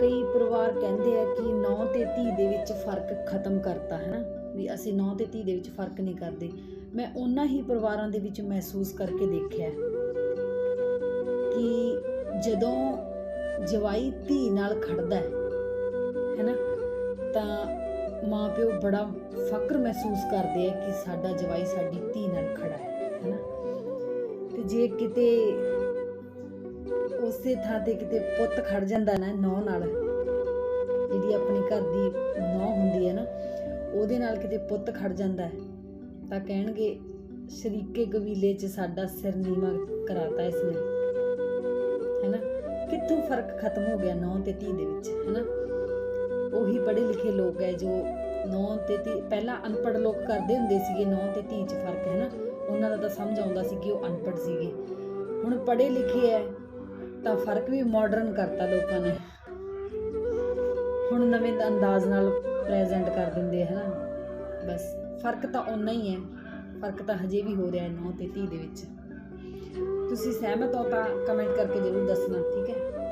ਕਈ ਪਰਿਵਾਰ ਕਹਿੰਦੇ ਆ ਕਿ ਨੌ ਤੇ ਧੀ ਦੇ ਵਿੱਚ ਫ਼ਰਕ ਖਤਮ ਕਰਤਾ ਹੈ ਨਾ ਵੀ ਅਸੀਂ ਨੌ ਤੇ ਧੀ ਦੇ ਵਿੱਚ ਫ਼ਰਕ ਨਹੀਂ ਕਰਦੇ। ਮੈਂ ਉਹਨਾਂ ਹੀ ਪਰਿਵਾਰਾਂ ਦੇ ਵਿੱਚ ਮਹਿਸੂਸ ਕਰਕੇ ਦੇਖਿਆ ਕਿ ਜਦੋਂ ਜਵਾਈ ਧੀ ਨਾਲ ਖੜਦਾ ਹੈ, ਹੈਨਾ, ਤਾਂ ਮਾਪਿਓ ਬੜਾ ਫਕਰ ਮਹਿਸੂਸ ਕਰਦੇ ਆ ਕਿ ਸਾਡਾ ਜਵਾਈ ਸਾਡੀ ਧੀ ਨਾਲ ਖੜਾ ਹੈ, ਹੈਨਾ? ਤੇ ਜੇ ਕਿਤੇ ਉਸੇ ਥਾਂ ਤੇ ਕਿਤੇ ਪੁੱਤ ਖੜ ਜਾਂਦਾ ਨਾ ਨੌ ਨਾਲ, ਜਿਹੜੀ ਆਪਣੀ ਘਰ ਦੀ ਨੌ ਹੁੰਦੀ ਹੈ ਨਾ, ਉਹਦੇ ਨਾਲ ਕਿਤੇ ਪੁੱਤ ਖੜ ਜਾਂਦਾ ਹੈ, ਤਾਂ ਕਹਿਣਗੇ, ਸ਼ਰੀਕੇ ਕਬੀਲੇ 'ਚ ਸਾਡਾ ਸਿਰ ਨੀਵਾ ਕਰਾਤਾ ਇਸਨੇ। ਹੈਨਾ? ਕਿੱਥੋਂ ਫ਼ਰਕ ਖਤਮ ਹੋ ਗਿਆ ਨੌ ਤੇ ਧੀ ਦੇ ਵਿੱਚ, ਹੈਨਾ? ਉਹੀ ਪੜ੍ਹੇ ਲਿਖੇ ਲੋਕ ਹੈ ਜੋ ਨੌ ਤੇ ਧੀ, ਪਹਿਲਾਂ ਅਨਪੜ੍ਹ ਲੋਕ ਕਰਦੇ ਹੁੰਦੇ ਸੀਗੇ ਨੌ ਤੇ ਧੀ 'ਚ ਫ਼ਰਕ ਹੈ ਨਾ ਉਹਨਾਂ ਦਾ ਤਾਂ ਸਮਝ ਆਉਂਦਾ ਸੀ ਕਿ ਉਹ ਅਨਪੜ੍ਹ ਸੀਗੇ। ਹੁਣ ਪੜ੍ਹੇ ਲਿਖੇ ਹੈ ਤਾਂ ਫ਼ਰਕ ਵੀ ਮਾਡਰਨ ਕਰਤਾ ਲੋਕਾਂ ਨੇ। ਹੁਣ ਨਵੇਂ ਅੰਦਾਜ਼ ਨਾਲ ਪ੍ਰੈਜ਼ੈਂਟ ਕਰ ਦਿੰਦੇ ਹੈ ਨਾ? ਬਸ, ਫ਼ਰਕ ਤਾਂ ਓਨਾ ਹੀ ਹੈ। ਫ਼ਰਕ ਤਾਂ ਹਜੇ ਵੀ ਹੋ ਰਿਹਾ ਹੈ ਨੌ ਤੇ ਧੀ ਦੇ ਵਿੱਚ। ਤੁਸੀਂ ਸਹਿਮਤ ਹੋ ਤਾਂ ਕਮੈਂਟ ਕਰਕੇ ਜ਼ਰੂਰ ਦੱਸਣਾ, ਠੀਕ ਹੈ?